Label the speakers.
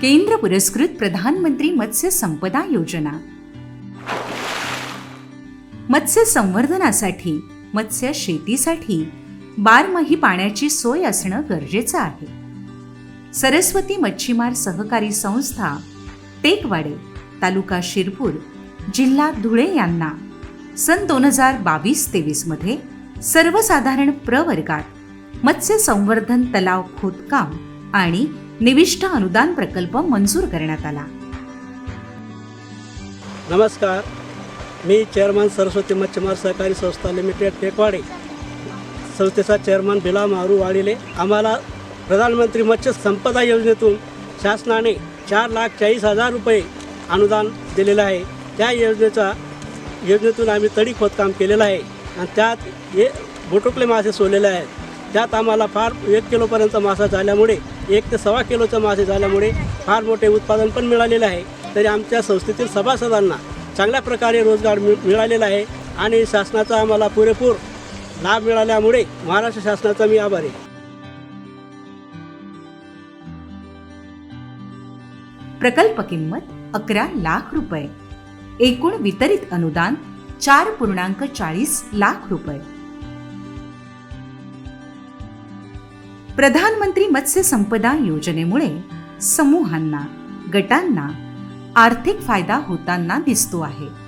Speaker 1: केंद्र पुरस्कृत प्रधानमंत्री मत्स्य संपदा योजना. मत्स्य संवर्धनासाठी मत्स्य शेतीसाठी बारमाही पाण्याची सोय असणं गरजेचं आहे. सरस्वती मच्छीमार सहकारी संस्था टेकवाडे तालुका शिरपूर जिल्हा धुळे यांना सन दोन हजार बावीस तेवीसमध्ये सर्वसाधारण प्रवर्गात मत्स्य संवर्धन तलाव खोदकाम आणि निविष्ठ अनुदान प्रकल्प मंजूर करण्यात आला.
Speaker 2: नमस्कार. मी चेअरमन सरस्वती मच्छीमार सहकारी संस्था लिमिटेड टेकवाडे. संस्थेचा चेअरमन बिला मारू वाडिले. आम्हाला प्रधानमंत्री मत्स्य संपदा योजनेतून शासनाने चार लाख चाळीस हजार रुपये अनुदान दिलेलं आहे. त्या योजनेचा योजनेतून आम्ही तडी खोदकाम केलेलं आहे आणि त्यात हे बोटुकले मासे सोडलेले आहेत. त्यात आम्हाला फार एक किलोपर्यंत मासा झाल्यामुळे एक ते सव्वा किलोचं मासे झाल्यामुळे फार मोठे उत्पादन पण मिळालेलं आहे. तरी आमच्या संस्थेतील सभासदांना चांगल्या प्रकारे रोजगार मिळ मिळालेला आहे आणि शासनाचा आम्हाला पुरेपूर लाभ मिळाल्यामुळे महाराष्ट्र शासनाचा मी आभारी आहे.
Speaker 1: प्रकल्प किंमत अकरा लाख रुपये. एकूण वितरित अनुदान चार पूर्णांक चाळीस लाख रुपये. प्रधानमंत्री मत्स्य संपदा योजनेमुळे समूहांना गटांना आर्थिक फायदा होताना दिसतो आहे.